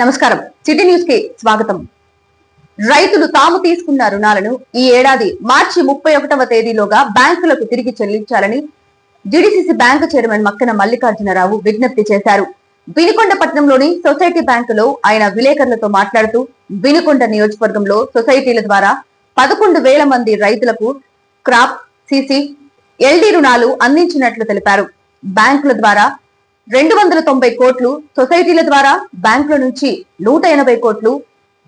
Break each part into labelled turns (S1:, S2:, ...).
S1: నమస్కారం. సిటీ న్యూస్కి స్వాగతం. రైతులు తాము తీసుకున్న రుణాలను ఈ ఏడాది మార్చి ముప్పై ఒకటవ తేదీలోగా బ్యాంకులకు తిరిగి చెల్లించాలని GDCC bank chairman Makkana Mallikarjunarao విజ్ఞప్తి చేశారు. వినుకొండపట్నంలోని సొసైటీ బ్యాంకులో ఆయన విలేకరులతో మాట్లాడుతూ వినుకొండ నియోజకవర్గంలో సొసైటీల ద్వారా పదకొండు వేల మంది రైతులకు క్రాప్ సిసి ఎల్డి రుణాలు అందించినట్లు తెలిపారు. బ్యాంకుల ద్వారా రెండు వందల తొంభై కోట్లు సొసైటీల ద్వారా బ్యాంకుల నుంచి నూట ఎనభై కోట్లు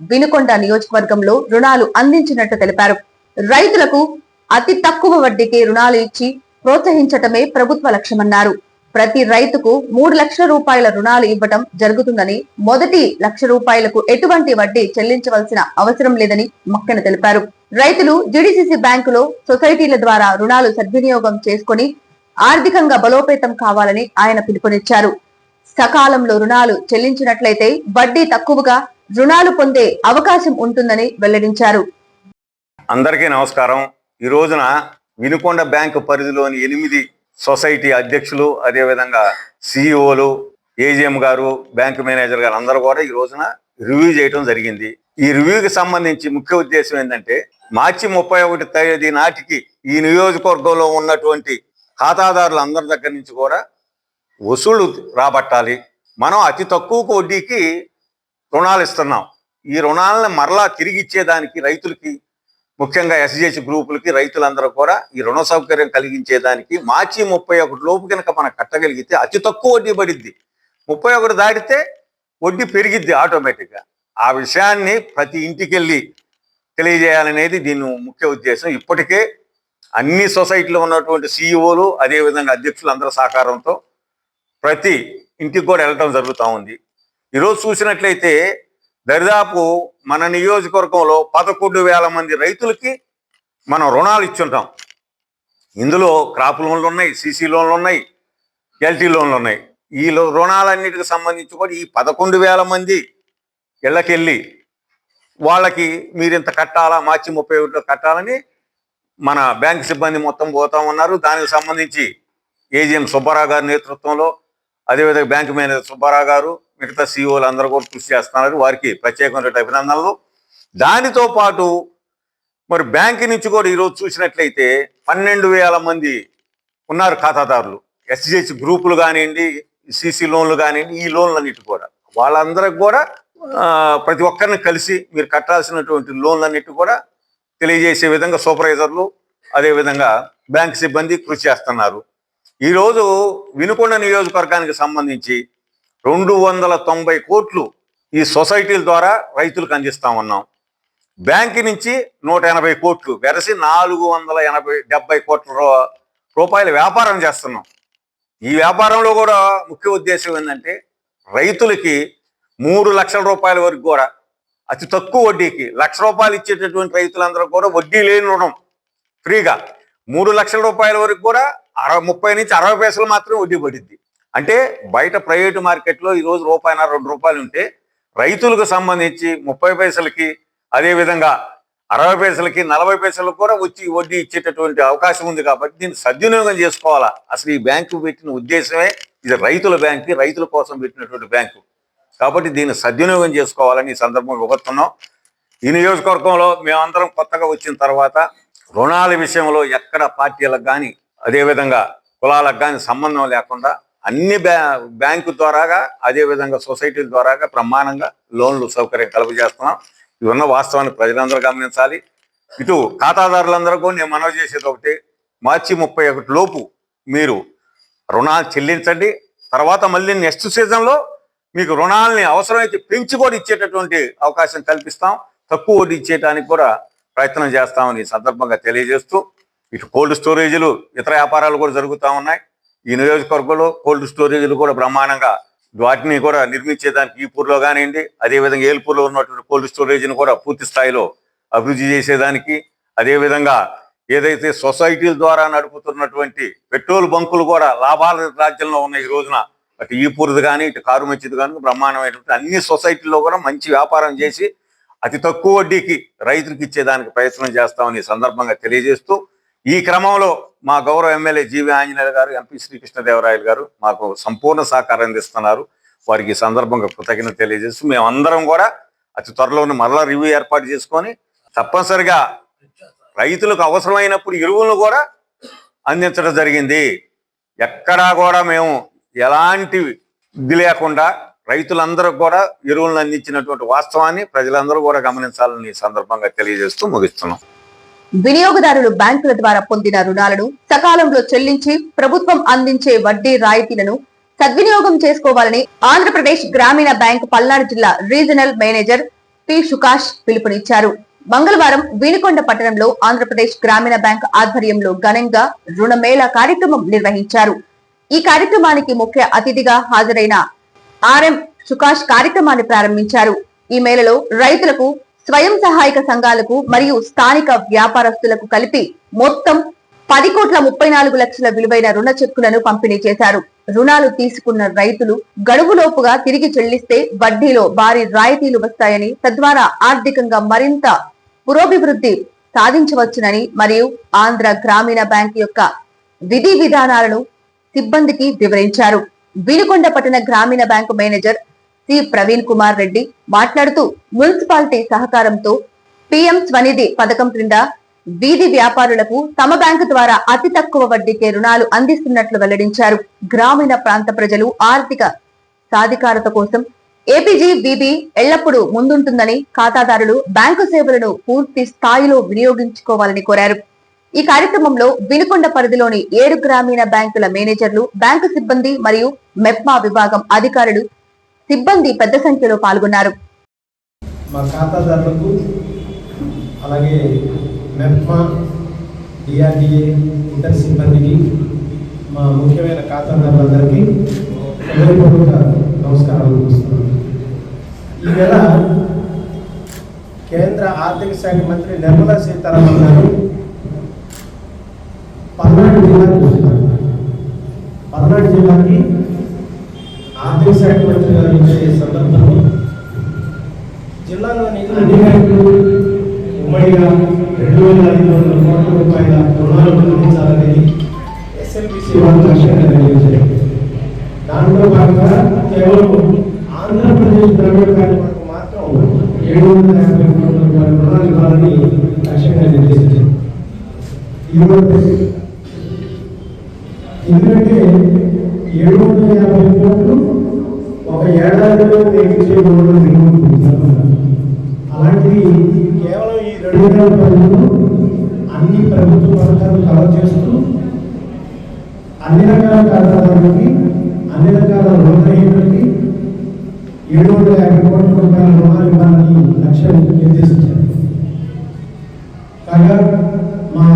S1: వినుకొండ నియోజకవర్గంలో రుణాలు అందించినట్టు తెలిపారు. రైతులకు అతి తక్కువ వడ్డీకి రుణాలు ఇచ్చి ప్రోత్సహించటమే ప్రభుత్వ లక్ష్యమన్నారు. ప్రతి రైతుకు మూడు లక్షల రూపాయల రుణాలు ఇవ్వటం జరుగుతుందని మొదటి లక్ష రూపాయలకు ఎటువంటి వడ్డీ చెల్లించవలసిన అవసరం లేదని మక్కన తెలిపారు. రైతులు జిడిసిసి బ్యాంకులో సొసైటీల ద్వారా రుణాలు సద్వినియోగం చేసుకుని ఆర్థికంగా బలోపేతం కావాలని ఆయన పిలుపునిచ్చారు. సకాలంలో రుణాలు చెల్లించినట్లయితే వడ్డీ తక్కువగా రుణాలు పొందే అవకాశం ఉంటుందని వెల్లడించారు.
S2: అందరికీ నమస్కారం. ఈ రోజున వినుకొండ బ్యాంకు పరిధిలోని ఎనిమిది సొసైటీ అధ్యక్షులు అదేవిధంగా సిఇఓలు ఏజిఎం గారు బ్యాంకు మేనేజర్ గారు అందరూ కూడా ఈ రోజున రివ్యూ చేయడం జరిగింది. ఈ రివ్యూకి సంబంధించి ముఖ్య ఉద్దేశం ఏంటంటే మార్చి ముప్పై ఒకటి తేదీ నాటికి ఈ నియోజకవర్గంలో ఉన్నటువంటి ఖాతాదారులు అందరి దగ్గర నుంచి కూడా వసూళ్ళు రాబట్టాలి. మనం అతి తక్కువ వడ్డీకి రుణాలు ఇస్తున్నాం. ఈ రుణాలను మరలా తిరిగి ఇచ్చేదానికి రైతులకి ముఖ్యంగా ఎస్జిహెచ్ గ్రూపులకి రైతులందరూ కూడా ఈ రుణ సౌకర్యం కలిగించేదానికి మార్చి ముప్పై ఒకటి లోపు కనుక మనం కట్టగలిగితే అతి తక్కువ వడ్డీ పడిద్ది. ముప్పై ఒకటి దాటితే వడ్డీ పెరిగిద్ది ఆటోమేటిక్గా. ఆ విషయాన్ని ప్రతి ఇంటికి వెళ్ళి తెలియజేయాలనేది దీని ముఖ్య ఉద్దేశం. ఇప్పటికే అన్ని సొసైటీలో ఉన్నటువంటి సీఈఓలు అదేవిధంగా అధ్యక్షులు అందరి సహకారంతో ప్రతి ఇంటికి కూడా వెళ్ళటం జరుగుతూ ఉంది. ఈరోజు చూసినట్లయితే దరిదాపు మన నియోజకవర్గంలో పదకొండు వేల మంది రైతులకి మనం రుణాలు ఇచ్చుంటాం. ఇందులో క్రాప్ లోన్లు ఉన్నాయి సీసీ లోన్లు ఉన్నాయి ఎల్టీ లోన్లు ఉన్నాయి. ఈ లో- రుణాలన్నిటికి సంబంధించి కూడా ఈ పదకొండు వేల మంది ఇళ్ళకెళ్ళి వాళ్ళకి మీరు ఇంత కట్టాలా మార్చి ముప్పై ఒకటిలో కట్టాలని మన బ్యాంక్ సిబ్బంది మొత్తం పోతా ఉన్నారు. దానికి సంబంధించి ఏజిఎం సుబ్బారావు గారి నేతృత్వంలో అదేవిధంగా బ్యాంక్ మేనేజర్ సుబ్బారావు గారు మిగతా సీఓలు అందరూ కూడా కృషి చేస్తున్నారు. వారికి ప్రత్యేకమైన అభినందనలు దానితో పాటు మరి బ్యాంక్ నుంచి కూడా ఈరోజు చూసినట్లయితే పన్నెండు వేల మంది ఉన్నారు ఖాతాదారులు. ఎస్జిహెచ్ గ్రూపులు కానివ్వండి సిసి లోన్లు కానివ్వండి ఈ లోన్లన్నిటి కూడా. వాళ్ళందరికి కూడా ప్రతి ఒక్కరిని కలిసి మీరు కట్టాల్సినటువంటి లోన్లన్నిటి కూడా తెలియజేసే విధంగా సూపర్వైజర్లు అదేవిధంగా బ్యాంక్ సిబ్బంది కృషి చేస్తున్నారు. ఈరోజు వినుకొండ నియోజకవర్గానికి సంబంధించి రెండు వందల తొంభై కోట్లు ఈ సొసైటీల ద్వారా రైతులకు అందిస్తా ఉన్నాం. బ్యాంక్ నుంచి నూట ఎనభై కోట్లు వెరసి నాలుగు వందల ఎనభై డెబ్బై కోట్ల రూ- రూపాయల వ్యాపారం చేస్తున్నాం. ఈ వ్యాపారంలో కూడా ముఖ్య ఉద్దేశం ఏంటంటే రైతులకి మూడు లక్షల రూపాయల వరకు కూడా అతి తక్కువ వడ్డీకి లక్ష రూపాయలు ఇచ్చేటటువంటి రైతులందరూ కూడా వడ్డీ లేని రుణం. ఫ్రీగా మూడు లక్షల రూపాయల వరకు కూడా అరవై ముప్పై నుంచి అరవై పైసలు మాత్రమే వడ్డీ పడింది అంటే బయట ప్రైవేటు మార్కెట్లో ఈరోజు రూపాయన రెండు రూపాయలు ఉంటే రైతులకు సంబంధించి ముప్పై పైసలకి అదేవిధంగా అరవై పైసలకి నలభై పైసలకు కూడా వచ్చి వడ్డీ ఇచ్చేటటువంటి అవకాశం ఉంది కాబట్టి దీన్ని సద్వినియోగం చేసుకోవాలా? అసలు ఈ బ్యాంకు పెట్టిన ఉద్దేశమే ఇది రైతుల బ్యాంకు రైతుల కోసం పెట్టినటువంటి బ్యాంకు. కాబట్టి దీన్ని సద్వినియోగం చేసుకోవాలని ఈ సందర్భంగా వివరిస్తున్నాం ఈ నియోజకవర్గంలో మేమందరం కొత్తగా వచ్చిన తర్వాత రుణాల విషయంలో ఎక్కడ పార్టీలకు కానీ అదేవిధంగా కులాలకు కానీ సంబంధం లేకుండా అన్ని బ్యా బ్యాంకు ద్వారాగా అదేవిధంగా సొసైటీల ద్వారాగా బ్రహ్మాండంగా లోన్లు సౌకర్యం కలుగజేస్తున్నాం ఇవన్న వాస్తవాన్ని ప్రజలందరూ గమనించాలి. ఇటు ఖాతాదారులందరికీ నేను మనవి చేసేది ఒకటి మార్చి ముప్పై ఒకటి లోపు మీరు రుణాలు చెల్లించండి. తర్వాత మళ్ళీ నెక్స్ట్ సీజన్లో మీకు రుణాలని అవసరమైతే పెంచి కూడా ఇచ్చేటటువంటి అవకాశం కల్పిస్తాం. తక్కువ వడ్డీ ఇచ్చేయడానికి కూడా ప్రయత్నం చేస్తామని ఈ సందర్భంగా తెలియజేస్తూ ఇటు కోల్డ్ స్టోరేజీలు ఇతర వ్యాపారాలు కూడా జరుగుతూ ఉన్నాయి. ఈ నియోజకవర్గంలో కోల్డ్ స్టోరేజీలు కూడా బ్రహ్మాండంగా వాటిని కూడా నిర్మించేదానికి ఈపూర్లో కానివ్వండి అదేవిధంగా ఏల్పూర్లో ఉన్నటువంటి కోల్డ్ స్టోరేజీని కూడా పూర్తి స్థాయిలో అభివృద్ధి చేసేదానికి అదేవిధంగా ఏదైతే సొసైటీల ద్వారా నడుపుతున్నటువంటి పెట్రోల్ బంకులు కూడా లాభాల రాజ్యంలో ఉన్న ఈ రోజున. అటు ఈపూర్ది కానీ ఇటు కారు మంచిది కానీ బ్రహ్మాండమైనటువంటి అన్ని సొసైటీల్లో కూడా మంచి వ్యాపారం చేసి అతి తక్కువ వడ్డీకి రైతులకు ఇచ్చేదానికి ప్రయత్నం చేస్తామని ఈ సందర్భంగా తెలియజేస్తూ ఈ క్రమంలో మా గౌరవ ఎమ్మెల్యే జీవి ఆంజనేయులు గారు ఎంపీ శ్రీకృష్ణదేవరాయలు గారు మాకు సంపూర్ణ సహకారం అందిస్తున్నారు. వారికి ఈ సందర్భంగా కృతజ్ఞత తెలియజేస్తూ మేమందరం కూడా అతి త్వరలోనే మరలా రివ్యూ ఏర్పాటు చేసుకొని తప్పనిసరిగా రైతులకు అవసరమైనప్పుడు ఎరువులను కూడా అందించడం జరిగింది. ఎక్కడా కూడా మేము ఎలాంటి ఇది లేకుండా రైతులందరూ కూడా ఎరువులను అందించినటువంటి వాస్తవాన్ని ప్రజలందరూ కూడా గమనించాలని ఈ సందర్భంగా తెలియజేస్తూ ముగిస్తున్నాం.
S1: వినియోగదారులు బ్యాంకుల ద్వారా పొందిన రుణాలను సకాలంలో చెల్లించి ప్రభుత్వం అందించే వడ్డీ రాయితీలను సద్వినియోగం చేసుకోవాలని ఆంధ్రప్రదేశ్ గ్రామీణ బ్యాంక్ పల్నాడు జిల్లా రీజనల్ మేనేజర్ పి సుకాష్ పిలుపునిచ్చారు. మంగళవారం వినుకొండ పట్టణంలో ఆంధ్రప్రదేశ్ గ్రామీణ బ్యాంక్ ఆధ్వర్యంలో ఘనంగా రుణమేళా కార్యక్రమం నిర్వహించారు. ఈ కార్యక్రమానికి ముఖ్య అతిథిగా హాజరైన ఆర్ఎం సుకాష్ కార్యక్రమాన్ని ప్రారంభించారు. ఈ మేళలో రైతులకు స్వయం సహాయక సంఘాలకు మరియు స్థానిక వ్యాపారస్తులకు కలిపి మొత్తం పది కోట్ల ముప్పై నాలుగు లక్షల విలువైన రుణ చెక్కులను పంపిణీ చేశారు. రుణాలు తీసుకున్న రైతులు గడువులోపుగా తిరిగి చెల్లిస్తే వడ్డీలో భారీ రాయితీలు వస్తాయని తద్వారా ఆర్థికంగా మరింత పురోభివృద్ధి సాధించవచ్చునని మరియు ఆంధ్ర గ్రామీణ బ్యాంక్ యొక్క విధి విధానాలను సిబ్బందికి వివరించారు. వినుకొండ పట్టణ గ్రామీణ bank manager C. Praveen Kumar Reddy మాట్లాడుతూ మున్సిపాలిటీ సహకారంతో పిఎం స్వనిధి పథకం క్రింద వీధి వ్యాపారులకు తమ బ్యాంకు ద్వారా అతి తక్కువ వడ్డీకే రుణాలు అందిస్తున్నట్లు వెల్లడించారు. గ్రామీణ ప్రాంత ప్రజలు ఆర్థిక సాధికారత కోసం ఏపీజీ బీబీ ఎల్లప్పుడూ ముందుంటుందని ఖాతాదారులు బ్యాంకు సేవలను పూర్తి స్థాయిలో వినియోగించుకోవాలని కోరారు. ఈ కార్యక్రమంలో వినుకొండ పరిధిలోని ఏడు గ్రామీణ బ్యాంకుల మేనేజర్లు బ్యాంకు సిబ్బంది మరియు మెప్మా విభాగం అధికారులు సిబ్బంది పెద్ద సంఖ్యలో పాల్గొన్నారు.
S3: మా ఖాతాదారులకు అలాగే మెప్మా డిఆర్డిఏ ఇతర సిబ్బందికి మా ముఖ్యమైన ఖాతాదారులందరికీ హృదయపూర్వక నమస్కారాలు చూస్తున్నాను ఈ నెల కేంద్ర ఆర్థిక శాఖ మంత్రి నిర్మలా సీతారామన్ గారు పల్నాడు జిల్లాకు వస్తున్నారు పల్నాడు జిల్లాకి ఆర్థిక శాఖ మంత్రి గారు వచ్చే సందర్భంలో జిల్లాలోని అన్ని బ్యాంకులు ఉమ్మడిగా రెండు వేల ఐదు వందల కోట్ల రూపాయల రుణాలు అందించాలనేది ఎస్ఎల్బిసి వాళ్ళు లక్ష్యంగా నిర్ణయించారు. దాంట్లో భాగంగా కేవలం ఆంధ్రప్రదేశ్ గ్రామీణ బ్యాంక్ మాత్రం ఏడు వందల యాభై కోట్ల రూపాయల రుణాలు ఇవ్వాలని లక్ష్యంగా నిర్దేశించారు ఈరోజు ఎందుకంటే ఏడు వందల యాభై కోట్లు ఒక ఏడాదిలో నేర్చే అలాంటిది కేవలం ఈ రెండు వేల పదిలో అన్ని ప్రభుత్వ పథకాలు కవర్ చేస్తూ అన్ని రకాల ఖాతాదారులకి అన్ని రకాల రుణగ్రహీతలకి ఏడు వందల యాభై కోట్ల రూపాయల రుణాలు ఇవ్వాలని లక్ష్యం నిర్దేశించారు. కాగా మా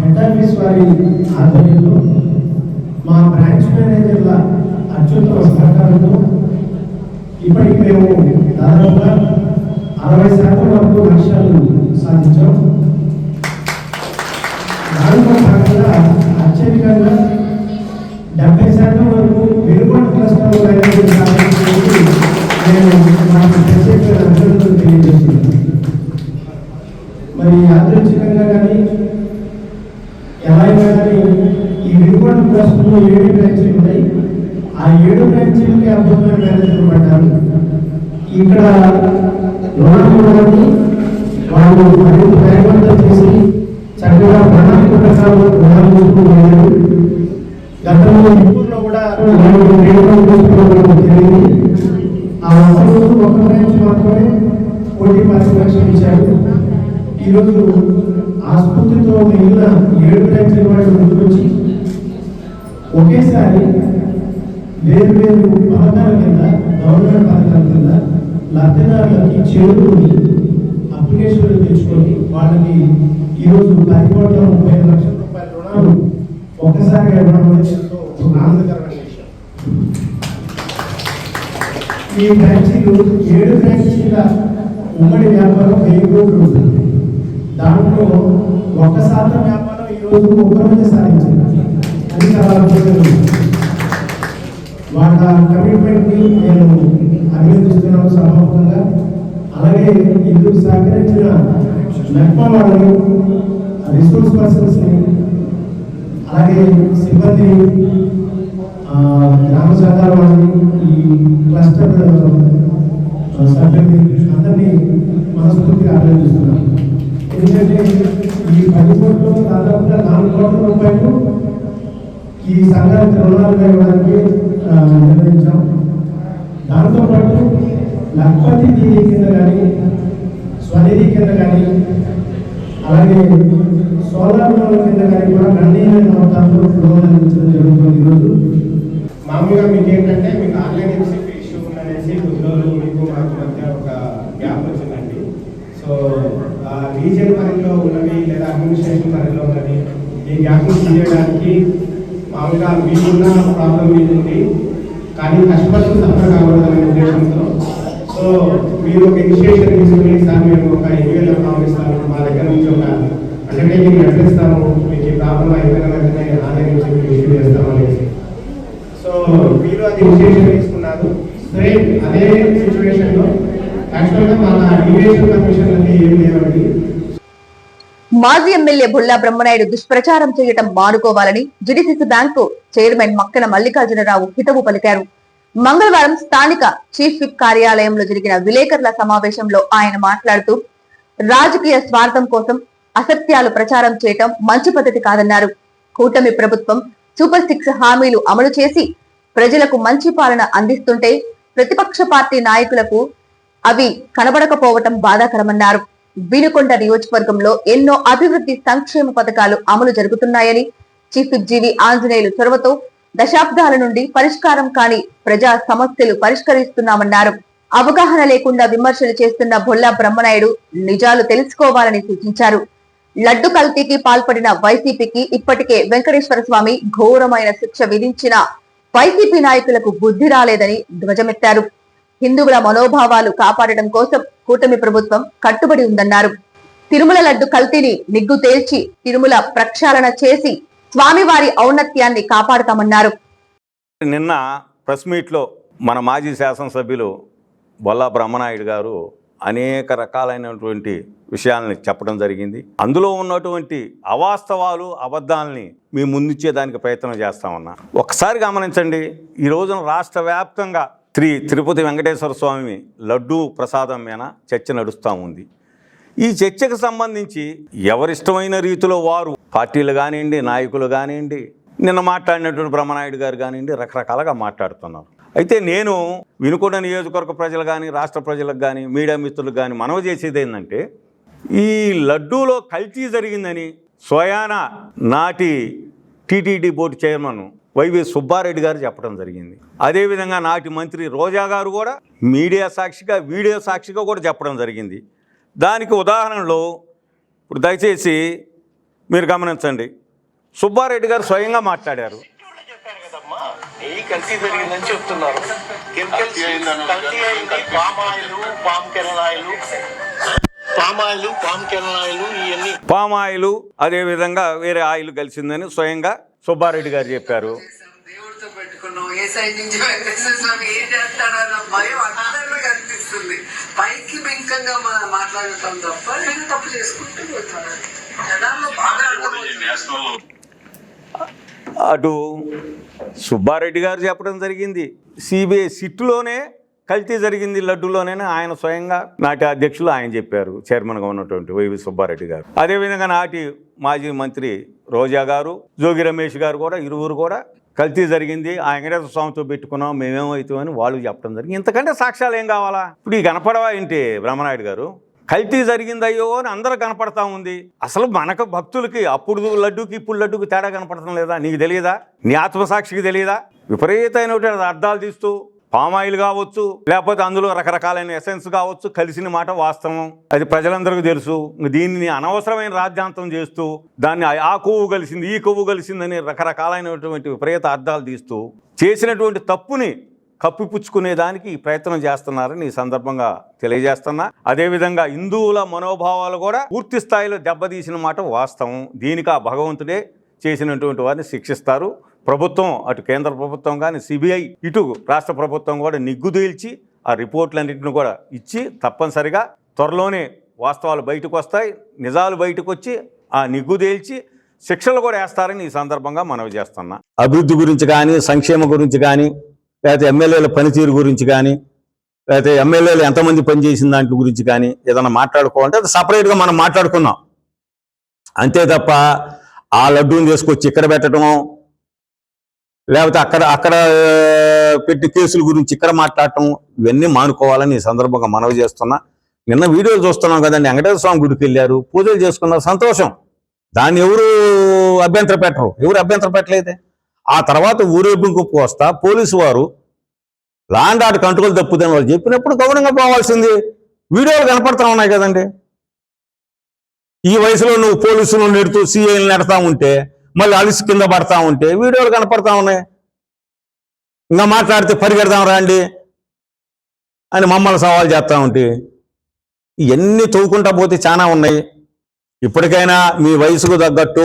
S3: హెడ్ ఆఫీస్ వారి ఆధ్వర్యంలో బ్రాంచ్ మేనేజర్ల అత్యుత్తమ సహకారంతో ఇప్పటికి మేము దాదాపుగా అరవై శాతం వరకు లక్ష్యాలు సాధించాం. దాంట్లో భాగంగా అత్యధికంగా డెబ్బై శాతం వాళ్ళు చేసి చక్కగా ప్రణాళిక ప్రకారం గతంలో కూడా జరిగింది ఆ ఒక్క ఒక బ్రాంచ్ మాత్రమే కోటి పది లక్షలు ఇచ్చారు ఈరోజు మిగిలిన ఏడు బ్రాంచ్ల వాళ్ళు ముందుకొచ్చి ఒకేసారి వేరు వేరు పథకాల కింద గవర్నమెంట్ పథకాల కింద లబ్ధిదారులకి చేరుకుని అప్లికేషన్లు తెచ్చుకొని వాళ్ళకి ఈరోజు పది కోట్ల ముప్పై ఐదు లక్షల రూపాయల రుణాలు ఒక్కసారి ఇవ్వడం అనేది ఎంతో ఆనందకరమైన విషయం. ఈ బ్రాంచీలు ఏడు బ్రాంచీల ఉమ్మడి వ్యాపారం వెయ్యి కోట్లు ఉంటుంది. దాంట్లో ఒక శాతం వ్యాపారం ఈరోజు ఒక రోజు సాధించింది. అది చాలా వాళ్ళ కమిట్మెంట్ని నేను అభినందిస్తున్నాను సభాముఖంగా అలాగే ఇందుకు సహకరించిన మెప్ప వాళ్ళని రిసోర్స్ పర్సన్స్ అలాగే సిబ్బంది గ్రామ గ్రామ సహకారాన్ని ఈ క్లస్టర్ ఆ, సభ్యుల్ని అందరినీ మనస్ఫూర్తిగా అభినందిస్తున్నాను ఎందుకంటే ఈ పది కోట్లు దాదాపుగా నాలుగు కోట్ల రూపాయలు ఈ సంఘానికి రుణాలుగా ఇవ్వడానికి నిర్ణయించాం. దాంతోపాటు లక్పతి దీని కింద కానీ స్వనిధి కింద కానీ అలాగే సోలార్ లోన్ కింద కానీ కూడా గణనీయమైన మొత్తంలో లోన్ అందించడం జరుగుతుంది ఈరోజు. మామూలుగా మీకు ఏంటంటే మీకు ఆన్లైన్ ఎంసీపీ ఇష్యూ ఉందనేసి కొద్ది రోజులు మీకు మాకు మధ్య ఒక గ్యాప్ వచ్చిందండి. సో ఆ రీజియన్ పరిధిలో ఉన్నవి లేదా అడ్మినిస్ట్రేషన్ పరిధిలో ఉన్నవి ఈ గ్యాప్ తీయడానికి మామూలుగా మీకున్న ప్రాబ్లం మీద ఉంది? కానీ కస్టమర్స్ సఫర్ కాకూడదనే ఉద్దేశంతో సో మీరు ఒక ఇనిషియేషన్ తీసుకుని సార్ మేము ఒక ఎన్యూఎల్ పంపిస్తాము మా దగ్గర నుంచి ఒక అండర్టేకింగ్ లెటర్ ఇస్తాము మీకు ఈ ప్రాబ్లం అయిపోయిన వెంటనే ఆన్లైన్ నుంచి ఇష్యూ చేస్తాము అనేసి సో మీరు అది ఇనిషియేషన్ తీసుకున్నారు. సేమ్ అదే సిచ్యువేషన్లో యాక్చువల్గా మన ఇన్వేషన్ కమిషన్ అంటే ఏం లేవండి
S1: మాజీ ఎమ్మెల్యే బుల్లా బ్రహ్మనాయుడు దుష్ప్రచారం చేయటం మానుకోవాలని GDCC bank chairman Makkana Mallikarjunarao హితవు పలికారు. మంగళవారం స్థానిక చీఫ్ విప్ కార్యాలయంలో జరిగిన విలేకరుల సమావేశంలో ఆయన మాట్లాడుతూ రాజకీయ స్వార్థం కోసం అసత్యాలు ప్రచారం చేయటం మంచి పద్ధతి కాదన్నారు. కూటమి ప్రభుత్వం సూపర్ సిక్స్ హామీలు అమలు చేసి ప్రజలకు మంచి పాలన అందిస్తుంటే ప్రతిపక్ష పార్టీ నాయకులకు అవి కనబడకపోవటం బాధాకరమన్నారు. వినుకొండ నియోజకవర్గంలో ఎన్నో అభివృద్ధి సంక్షేమ పథకాలు అమలు జరుగుతున్నాయని చీఫ్ విప్ జీవి ఆంజనేయులు చొరవతో దశాబ్దాల నుండి పరిష్కారం కాని ప్రజా సమస్యలు పరిష్కరిస్తున్నామన్నారు. అవగాహన లేకుండా విమర్శలు చేస్తున్న బొల్లా బ్రహ్మనాయుడు నిజాలు తెలుసుకోవాలని సూచించారు. లడ్డు కల్తీకి పాల్పడిన వైసీపీకి ఇప్పటికే వెంకటేశ్వర స్వామి ఘోరమైన శిక్ష విధించిన వైసీపీ నాయకులకు బుద్ధి రాలేదని ధ్వజమెత్తారు. హిందువుల మనోభావాలు కాపాడడం కోసం కూటమి ప్రభుత్వం కట్టుబడి ఉందన్నారు. తిరుమల లడ్డు కల్తీని నిగ్గు తేల్చి తిరుమల ప్రక్షాళన చేసి స్వామివారి ఔన్నత్యాన్ని కాపాడుతామన్నారు.
S2: నిన్న ప్రెస్ మీట్లో మన మాజీ శాసనసభ్యులు బొల్లా బ్రహ్మనాయుడు గారు అనేక రకాలైనటువంటి విషయాలని చెప్పడం జరిగింది. అందులో ఉన్నటువంటి అవాస్తవాలు అబద్ధాలని మీ ముందుచ్చేదానికి ప్రయత్నం చేస్తామన్నా. ఒకసారి గమనించండి ఈ రోజున రాష్ట్ర వ్యాప్తంగా శ్రీ తిరుపతి వెంకటేశ్వర స్వామి లడ్డూ ప్రసాదం మీద చర్చ నడుస్తూ ఉంది. ఈ చర్చకు సంబంధించి ఎవరిష్టమైన రీతిలో వారు పార్టీలు కానివ్వండి నాయకులు కానివ్వండి నిన్న మాట్లాడినటువంటి బ్రహ్మనాయుడు గారు కానివ్వండి రకరకాలుగా మాట్లాడుతున్నారు. అయితే నేను వినుకొండ నియోజకవర్గ ప్రజలు కానీ రాష్ట్ర ప్రజలకు కానీ మీడియా మిత్రులకు కానీ మనవి చేసేది ఏంటంటే ఈ లడ్డూలో కల్తీ జరిగిందని స్వయాన నాటి TTD board chairman YV Subbareddy గారు చెప్పడం జరిగింది. అదేవిధంగా నాటి మంత్రి రోజా గారు కూడా మీడియా సాక్షిగా వీడియో సాక్షిగా కూడా చెప్పడం జరిగింది. దానికి ఉదాహరణలో ఇప్పుడు దయచేసి మీరు గమనించండి. సుబ్బారెడ్డి గారు స్వయంగా మాట్లాడారు.
S4: కల్తీ జరిగిందని చెప్తున్నారు. కెమికల్స్ కల్తీ అయింది పామ్ ఆయిల్ పామ్ కెరళాయిలు పామ్ ఆయిల్ పామ్ కెరళాయిలు ఇవన్నీ.
S2: పామ్ ఆయిల్ అదేవిధంగా వేరే ఆయిల్ కలిసిందని స్వయంగా సుబ్బారెడ్డి గారు చెప్పారు.
S5: దేవుడితో పెట్టుకున్నాం. ఏ సైడ్ నుంచి వెంకటేశ్వర స్వామి ఏం చేస్తాడో భయం అందరిలో కనిపిస్తుంది. పైకి బింకంగా మాట్లాడటం తప్ప నేను తప్పు చేసుకుంటూ పోతాను. జనాల్లో బాగా అర్థమవుతుంది.
S2: అటు సుబ్బారెడ్డి గారు చెప్పడం జరిగింది. సిబిఐ సిట్టులోనే కల్తీ జరిగింది లడ్డులోనే ఆయన స్వయంగా నాటి అధ్యక్షులు ఆయన చెప్పారు చైర్మన్గా ఉన్నటువంటి వైవి సుబ్బారెడ్డి గారు. అదేవిధంగా నాటి మాజీ మంత్రి రోజా గారు జోగి రమేష్ గారు కూడా ఇరువురు కూడా కల్తీ జరిగింది ఆ వెంకటేశ్వర స్వామితో పెట్టుకున్నాం మేమేమవుతామని వాళ్ళు చెప్పడం జరిగింది. ఇంతకంటే సాక్ష్యాలు ఏం కావాలా? ఇప్పుడు ఈ కనపడవా ఏంటి బ్రహ్మనాయుడు గారు? కల్తీ జరిగిందయ్యో అని అందరూ కనపడతా ఉంది. అసలు మనకు భక్తులకి అప్పుడు లడ్డుకి ఇప్పుడు లడ్డుకి తేడా కనపడటం లేదా? నీకు తెలియదా? నీ ఆత్మసాక్షికి తెలియదా? విపరీతమైనటువంటి అర్థాలు తీస్తూ పామాయిల్ కావచ్చు లేకపోతే అందులో రకరకాలైన ఎసెన్స్ కావచ్చు కలిసిన మాట వాస్తవం. అది ప్రజలందరికీ తెలుసు. దీనిని అనవసరమైన రాజ్యాంతం చేస్తూ దాన్ని ఆ- కొవ్వు కలిసింది ఈ కొవ్వు కలిసిందని రకరకాలైనటువంటి విపరీత అర్థాలు తీస్తూ చేసినటువంటి తప్పుని కప్పిపుచ్చుకునే దానికి ఈ ప్రయత్నం చేస్తున్నారని ఈ సందర్భంగా తెలియజేస్తున్నా. అదేవిధంగా హిందువుల మనోభావాలు కూడా పూర్తి స్థాయిలో దెబ్బతీసిన మాట వాస్తవం. దీనికి ఆ భగవంతుడే చేసినటువంటి వారిని శిక్షిస్తారు. ప్రభుత్వం అటు కేంద్ర ప్రభుత్వం కానీ సిబిఐ ఇటు రాష్ట్ర ప్రభుత్వం కూడా నిగ్గుదీల్చి ఆ రిపోర్ట్లన్నింటిని కూడా ఇచ్చి తప్పనిసరిగా త్వరలోనే వాస్తవాలు బయటకు వస్తాయి నిజాలు బయటకు వచ్చి ఆ నిగ్గుదేల్చి శిక్షలు కూడా వేస్తారని ఈ సందర్భంగా మనవి చేస్తున్నా. అభివృద్ధి గురించి కానీ సంక్షేమ గురించి కానీ లేకపోతే ఎమ్మెల్యేల పనితీరు గురించి కానీ లేకపోతే ఎమ్మెల్యేలు ఎంతమంది పనిచేసిన దాంట్లో గురించి కానీ ఏదైనా మాట్లాడుకోవాలంటే అది సపరేట్గా మనం మాట్లాడుకుందాం అంతే తప్ప ఆ లడ్డూని తీసుకొచ్చి ఇక్కడ పెట్టడం లేకపోతే అక్కడ అక్కడ పెట్టి కేసుల గురించి ఇక్కడ మాట్లాడటం ఇవన్నీ మానుకోవాలని ఈ సందర్భంగా మనవి చేస్తున్నా. నిన్న వీడియోలు చూస్తున్నాం కదండి వెంకటేశ్వర స్వామి గుడికి వెళ్ళారు పూజలు చేసుకున్నారు సంతోషం. దాన్ని ఎవరు అభ్యంతర పెట్టరు ఎవరు అభ్యంతర పెట్టలేదే ఆ తర్వాత ఊరేగింపు వస్తా పోలీసు వారు లాండ్ ఆర్డర్ కంట్రోల్ తప్పుదని వాళ్ళు చెప్పినప్పుడు గౌరవంగా పోవాల్సింది. వీడియోలు కనపడతా ఉన్నాయి కదండి. ఈ వయసులో నువ్వు పోలీసులు నెడుతూ సీఐలు నెడతా ఉంటే మళ్ళీ అలిసి కింద పడతా ఉంటే వీడియోలు కనపడతా ఉన్నాయి. ఇంకా మాట్లాడితే పరిగెడదాం రాండి అని మమ్మల్ని సవాల్ చేస్తూ ఉంటే ఇవన్నీ తవ్వుకుంటా పోతే చాలా ఉన్నాయి. ఇప్పటికైనా మీ వయసుకు తగ్గట్టు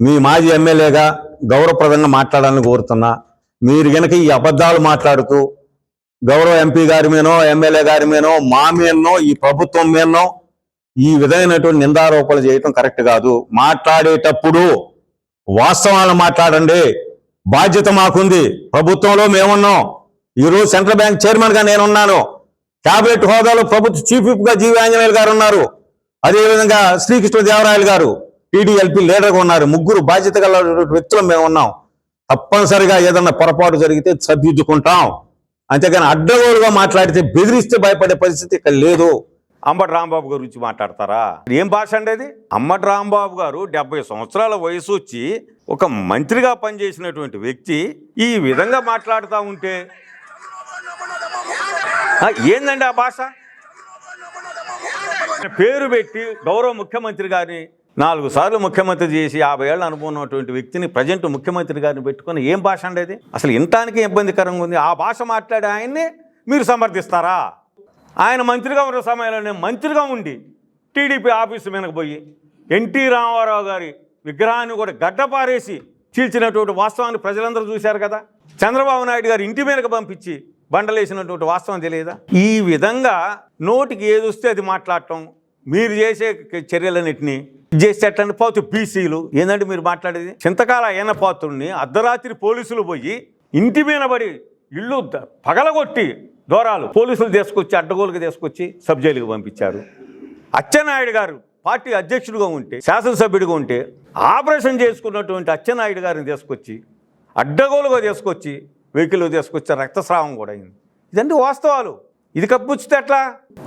S2: మీ మాజీ ఎమ్మెల్యేగా గౌరవప్రదంగా మాట్లాడాలని కోరుతున్నా. మీరు గనక ఈ అబద్ధాలు మాట్లాడుతూ గౌరవ ఎంపీ గారి మీదనో ఎమ్మెల్యే గారి మీదనో మా మీదనో ఈ ప్రభుత్వం మీదనో ఈ విధమైనటువంటి నిందారోపణలు చేయటం కరెక్ట్ కాదు. మాట్లాడేటప్పుడు వాస్తవాలను మాట్లాడండి. బాధ్యత మాకుంది. ప్రభుత్వంలో మేమున్నాం. ఈరోజు సెంట్రల్ బ్యాంక్ చైర్మన్గా నేనున్నాను. క్యాబినెట్ హోదాలో ప్రభుత్వ చీఫ్ విప్గా జీవి ఆంజనేయులు గారు ఉన్నారు. అదేవిధంగా శ్రీకృష్ణ దేవరాయలు గారు టీడీఎల్పీ లీడర్గా ఉన్నారు. ముగ్గురు బాధ్యత గల వ్యక్తులు మేము ఉన్నాం తప్పనిసరిగా ఏదన్నా పొరపాటు జరిగితే సరిదిద్దుకుంటాం. అంతేగాని అడ్డగోలుగా మాట్లాడితే బెదిరిస్తే భయపడే పరిస్థితి ఇక్కడ లేదు. అంబటి రాంబాబు గురించి మాట్లాడతారా? ఏం భాష అండి అది? అంబటి రాంబాబు గారు డెబ్బై సంవత్సరాల వయసు వచ్చి ఒక మంత్రిగా పనిచేసినటువంటి వ్యక్తి ఈ విధంగా మాట్లాడుతూ ఉంటే. ఏందండి ఆ భాష? పేరు పెట్టి గౌరవ ముఖ్యమంత్రి గారిని నాలుగు సార్లు ముఖ్యమంత్రి చేసి యాభై ఏళ్ళ అనుభవం ఉన్నటువంటి వ్యక్తిని ప్రజెంట్ ముఖ్యమంత్రి గారిని పెట్టుకొని ఏం భాష అండి అది? అసలు ఇంటానికి ఇబ్బందికరంగా ఉంది? ఆ భాష మాట్లాడే ఆయన్ని మీరు సమర్థిస్తారా? ఆయన మంత్రిగా ఉన్న సమయంలోనే మంత్రిగా ఉండి టీడీపీ ఆఫీసు మీదకు పోయి ఎన్టీ రామారావు గారి విగ్రహాన్ని కూడా గడ్డపారేసి చీల్చినటువంటి వాస్తవాన్ని ప్రజలందరూ చూశారు కదా? చంద్రబాబు నాయుడు గారు ఇంటి మీదకి పంపించి బండలేసినటువంటి వాస్తవం తెలియదా? ఈ విధంగా నోటికి ఏది వస్తే అది మాట్లాడటం మీరు చేసే చర్యలన్నింటినీ చేస్తే ఎట్లని పోతు బీసీలు ఏంటంటే మీరు మాట్లాడేది? చింతకాల అయిన పాత్రుడిని అర్ధరాత్రి పోలీసులు పోయి ఇంటి మీద పడి ఇల్లు పగలగొట్టి దూరాలు. పోలీసులు తీసుకొచ్చి అడ్డగోలుగా తీసుకొచ్చి సబ్ జైలుకి పంపించారు. అచ్చెన్నాయుడు గారు పార్టీ అధ్యక్షుడిగా ఉంటే శాసనసభ్యుడిగా ఉంటే ఆపరేషన్ చేసుకున్నటువంటి అచ్చెన్నాయుడు గారిని తీసుకొచ్చి అడ్డగోలుగా తీసుకొచ్చి వెహికల్ తీసుకొచ్చి రక్తస్రావం కూడా అయింది. ఇదంటే వాస్తవాలు. ఇది కప్పుచ్చితే ఎట్లా?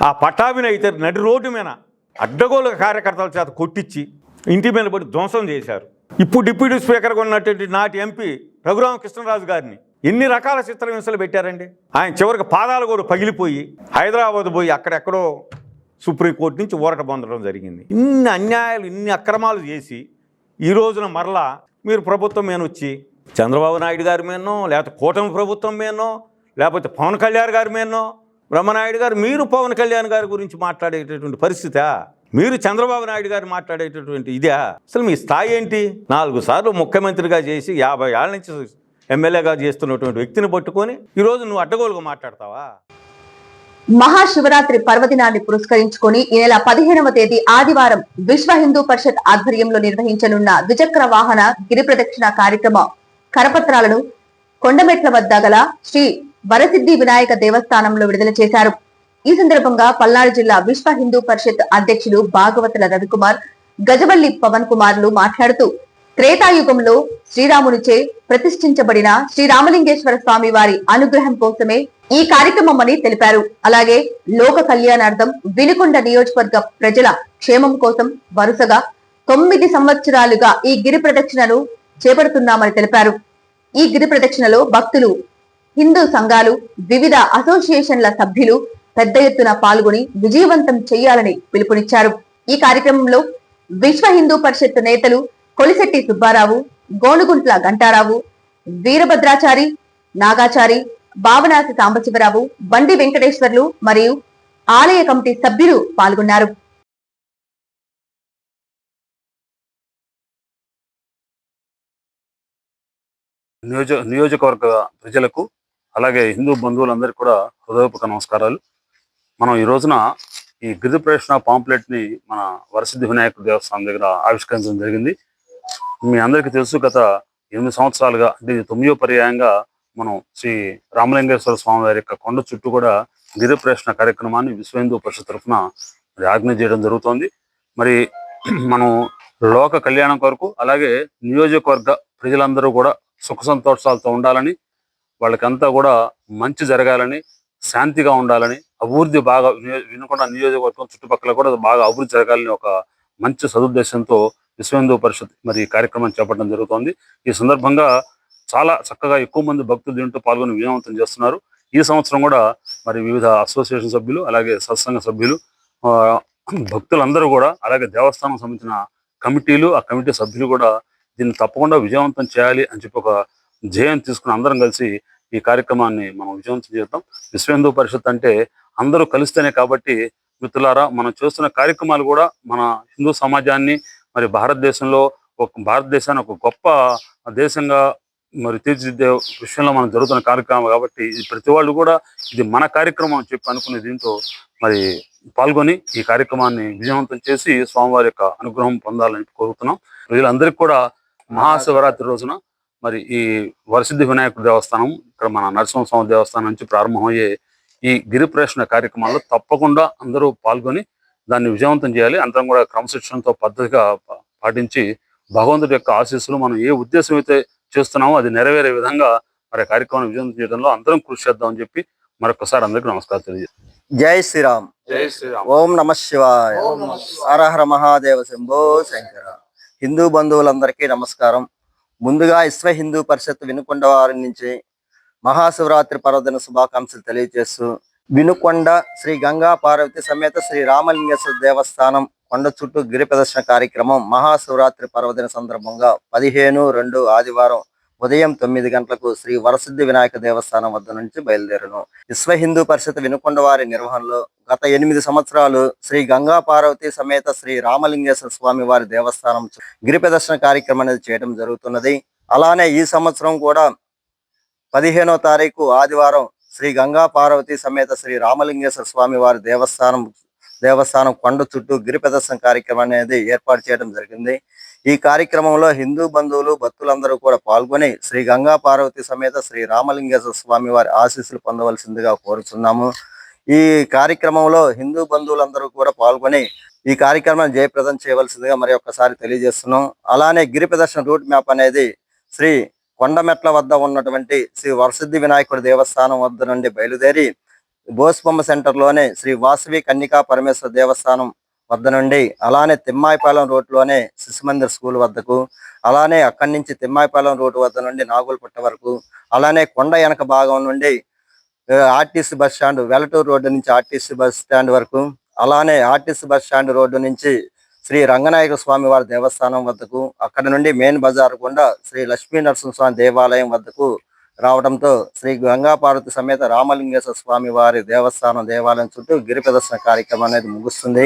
S2: ఆ పట్టాభిని అయితే నడి రోడ్డు మీద అడ్డగోలు కార్యకర్తల చేత కొట్టించి ఇంటి మీద పడి ధ్వంసం చేశారు. ఇప్పుడు డిప్యూటీ స్పీకర్గా ఉన్నటువంటి నాటి ఎంపీ రఘురామ కృష్ణరాజు గారిని ఎన్ని రకాల చిత్రహింసలు పెట్టారండి? ఆయన చివరికి పాదాలు కూడా పగిలిపోయి హైదరాబాద్ పోయి అక్కడెక్కడో సుప్రీంకోర్టు నుంచి ఊరట పొందడం జరిగింది. ఇన్ని అన్యాయాలు ఇన్ని అక్రమాలు చేసి ఈ రోజున మరలా మీరు ప్రభుత్వం మీద వచ్చి చంద్రబాబు నాయుడు గారి మీదనో లేకపోతే కూటమి ప్రభుత్వం మీదనో లేకపోతే పవన్ కళ్యాణ్ గారి మీదనో బ్రహ్మనాయుడు గారు మీరు పవన్ కళ్యాణ్ గారి గురించి మాట్లాడేటటువంటి పరిస్థితా? మీరు చంద్రబాబు నాయుడు గారు మాట్లాడేటటువంటి ఇదే? అసలు మీ స్థాయి ఏంటి? నాలుగు సార్లు ముఖ్యమంత్రిగా చేసి యాభై ఏళ్ళ నుంచి ఎమ్మెల్యేగా చేస్తున్నటువంటి వ్యక్తిని పట్టుకొని ఈరోజు నువ్వు అడ్డగోలుగా మాట్లాడతావా?
S1: మహాశివరాత్రి పర్వదినాన్ని పురస్కరించుకొని ఈ నెల పదిహేనవ తేదీ ఆదివారం విశ్వ హిందూ పరిషత్ ఆధ్వర్యంలో నిర్వహించనున్న ద్విచక్ర వాహన గిరి ప్రదక్షిణ కార్యక్రమ కరపత్రాలను కొండమెట్ల వద్ద గల శ్రీ వరసిద్ధి వినాయక దేవస్థానంలో విడుదల చేశారు. ఈ సందర్భంగా పల్నాడు జిల్లా విశ్వ హిందూ పరిషత్ అధ్యక్షులు భాగవతుల రవికుమార్ గజవల్లి పవన్ కుమార్లు మాట్లాడుతూ త్రేతాయుగంలో శ్రీరామునిచే ప్రతిష్ఠించబడిన శ్రీరామలింగేశ్వర స్వామి వారి అనుగ్రహం కోసమే ఈ కార్యక్రమం అని తెలిపారు. అలాగే లోక కళ్యాణార్థం వినుకొండ నియోజకవర్గ ప్రజల క్షేమం కోసం వరుసగా తొమ్మిది సంవత్సరాలుగా ఈ గిరి ప్రదక్షిణను చేపడుతున్నామని తెలిపారు. ఈ గిరి ప్రదక్షిణలో భక్తులు హిందూ సంఘాలు వివిధ అసోసియేషన్ల సభ్యులు పెద్ద ఎత్తున పాల్గొని విజయవంతం చేయాలని పిలుపునిచ్చారు. ఈ కార్యక్రమంలో విశ్వ హిందూ పరిషత్ నేతలు కొలిశెట్టి సుబ్బారావు గోనుగుంట్ల గంటారావు వీరభద్రాచారి నాగాచారి భావనాసి సాంబశివరావు బండి వెంకటేశ్వర్లు మరియు ఆలయ కమిటీ సభ్యులు పాల్గొన్నారు.
S6: నియోజ నియోజకవర్గ ప్రజలకు అలాగే హిందూ బంధువులందరికీ కూడా హృదయపూర్వక నమస్కారాలు. మనం ఈ రోజున ఈ గిరి ప్రవేశ పాంప్లెట్ని మన వరసిద్ధి వినాయకుడి దేవస్థానం దగ్గర ఆవిష్కరించడం జరిగింది. మీ అందరికీ తెలుసు గత ఎనిమిది సంవత్సరాలుగా అంటే తొమ్మిదో పర్యాయంగా మనం శ్రీ రామలింగేశ్వర స్వామి వారి యొక్క కొండ చుట్టూ కూడా గిరిప్రేషణ కార్యక్రమాన్ని విశ్వ హిందూ పరిషత్ తరఫున మరి చేయడం జరుగుతోంది. మరి మనం లోక కళ్యాణం కొరకు అలాగే నియోజకవర్గ ప్రజలందరూ కూడా సుఖ సంతోషాలతో ఉండాలని వాళ్ళకంతా కూడా మంచి జరగాలని శాంతిగా ఉండాలని అభివృద్ధి బాగా వినకుండా నియోజకవర్గం చుట్టుపక్కల కూడా బాగా అభివృద్ధి జరగాలని ఒక మంచి సదుద్దేశంతో విశ్వ హిందూ పరిషత్ మరి కార్యక్రమం చేపట్టడం జరుగుతోంది. ఈ సందర్భంగా చాలా చక్కగా ఎక్కువ మంది భక్తులు దీంట్లో పాల్గొని విజయవంతం చేస్తున్నారు. ఈ సంవత్సరం కూడా మరి వివిధ అసోసియేషన్ సభ్యులు అలాగే సత్సంగ సభ్యులు ఆ, భక్తులందరూ కూడా అలాగే దేవస్థానం సంబంధించిన కమిటీలు ఆ కమిటీ సభ్యులు కూడా దీన్ని తప్పకుండా విజయవంతం చేయాలి అని చెప్పి ఒక ధ్యేయం తీసుకుని అందరం కలిసి ఈ కార్యక్రమాన్ని మనం విజయవంతం చేద్దాం. విశ్వ హిందూ పరిషత్ అంటే అందరూ కలిస్తేనే కాబట్టి మిత్రులారా మనం చేస్తున్న కార్యక్రమాలు కూడా మన హిందూ సమాజాన్ని మరి భారతదేశంలో ఒక భారతదేశాన్ని ఒక గొప్ప దేశంగా మరి తీర్చిదిద్దే విషయంలో మనం జరుగుతున్న కార్యక్రమం కాబట్టి ప్రతి వాళ్ళు కూడా ఇది మన కార్యక్రమం అని చెప్పి అనుకునే దీంతో మరి పాల్గొని ఈ కార్యక్రమాన్ని విజయవంతం చేసి స్వామివారి యొక్క అనుగ్రహం పొందాలని కోరుతున్నాం. ప్రజలందరికీ కూడా మహాశివరాత్రి రోజున మరి ఈ వరసిద్ధి వినాయకుడు దేవస్థానం ఇక్కడ మన నరసింహస్వామి దేవస్థానం నుంచి ప్రారంభమయ్యే ఈ గిరి ప్రదర్శన కార్యక్రమాల్లో తప్పకుండా అందరూ పాల్గొని దాన్ని విజయవంతం చేయాలి. అందరం కూడా క్రమశిక్షణతో పద్ధతిగా పాటించి భగవంతుడి యొక్క ఆశీస్సులు మనం ఏ ఉద్దేశం అయితే చేస్తున్నామో అది నెరవేరే విధంగా మరి కార్యక్రమాన్ని విజయవంతం చేయడంలో అందరం కృషి చేద్దామని చెప్పి మరొకసారి అందరికీ నమస్కారం తెలియజేస్తాం
S7: జై శ్రీరామ్.
S6: జై శ్రీరామ్.
S7: ఓం నమ శివాయ. హరహర మహాదేవ శంభో శంకర. హిందూ బంధువులందరికీ నమస్కారం. ముందుగా విశ్వ హిందూ పరిషత్ వినుకొండ వారి నుంచి మహాశివరాత్రి పర్వదిన శుభాకాంక్షలు తెలియజేస్తూ వినుకొండ శ్రీ గంగా పార్వతి సమేత శ్రీ రామలింగేశ్వర దేవస్థానం కొండ చుట్టూ గిరి ప్రదర్శన కార్యక్రమం మహాశివరాత్రి పర్వదిన సందర్భంగా పదిహేను రెండు ఆదివారం ఉదయం తొమ్మిది గంటలకు శ్రీ వరసిద్ధి వినాయక దేవస్థానం వద్ద నుంచి బయలుదేరను. విశ్వ హిందూ పరిషత్ వినుకొండ వారి నిర్వహణలో గత ఎనిమిది సంవత్సరాలు శ్రీ గంగా పార్వతి సమేత శ్రీ రామలింగేశ్వర స్వామి వారి దేవస్థానం గిరి ప్రదర్శన కార్యక్రమం అనేది చేయడం జరుగుతున్నది. అలానే ఈ సంవత్సరం కూడా పదిహేనో తారీఖు ఆదివారం శ్రీ గంగా పార్వతి సమేత శ్రీ రామలింగేశ్వర స్వామి వారి దేవస్థానం దేవస్థానం కొండ చుట్టూ గిరి ప్రదర్శన కార్యక్రమం అనేది ఏర్పాటు చేయడం జరిగింది. ఈ కార్యక్రమంలో హిందూ బంధువులు భక్తులందరూ కూడా పాల్గొని శ్రీ గంగా పార్వతి సమేత శ్రీ రామలింగేశ్వర స్వామి వారి ఆశీస్సులు పొందవలసిందిగా కోరుతున్నాము ఈ కార్యక్రమంలో హిందూ బంధువులందరూ కూడా పాల్గొని ఈ కార్యక్రమాన్ని జయప్రదం చేయవలసిందిగా మరి ఒక్కసారి తెలియజేస్తున్నాం. అలానే గిరి ప్రదర్శన రూట్ మ్యాప్ అనేది శ్రీ కొండమెట్ల వద్ద ఉన్నటువంటి శ్రీ వరసిద్ధి వినాయకుడి దేవస్థానం వద్ద నుండి బయలుదేరి బోసుబొమ్మ సెంటర్లోనే శ్రీ వాసవి కన్నికా పరమేశ్వర దేవస్థానం వద్ద నుండి అలానే తిమ్మాయిపాలెం రోడ్లోనే శిశుమందిర్ స్కూల్ వద్దకు అలానే అక్కడి నుంచి తిమ్మాయిపాలెం రోడ్డు వద్ద నుండి నాగులపుట్ట వరకు అలానే కొండ వెనక భాగం నుండి RTC bus stand Velaturu road నుంచి ఆర్టీసీ బస్ స్టాండ్ వరకు అలానే ఆర్టీసీ బస్ స్టాండ్ రోడ్డు నుంచి శ్రీ రంగనాయక స్వామి వారి దేవస్థానం వద్దకు అక్కడ నుండి మెయిన్ బజార్ గుండా శ్రీ లక్ష్మీ నరసింహస్వామి దేవాలయం వద్దకు రావడంతో శ్రీ గంగాపార్వతి సమేత రామలింగేశ్వర స్వామి వారి దేవస్థానం దేవాలయం చుట్టూ గిరి ప్రదర్శన కార్యక్రమం అనేది ముగుస్తుంది.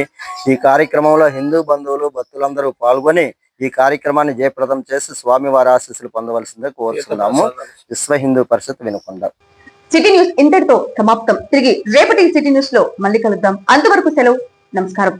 S7: ఈ కార్యక్రమంలో హిందూ బంధువులు భక్తులందరూ పాల్గొని ఈ కార్యక్రమాన్ని జయప్రదం చేసి స్వామి వారి ఆశీస్సులు పొందవలసిందే కోరుతున్నాము విశ్వ హిందూ పరిషత్ వినుకుందాం
S1: సిటీ న్యూస్ ఇంతటితో సమాప్తం. తిరిగి రేపటి సిటీ న్యూస్లో మళ్ళీ కలుద్దాం. అంతవరకు సెలవు. నమస్కారం.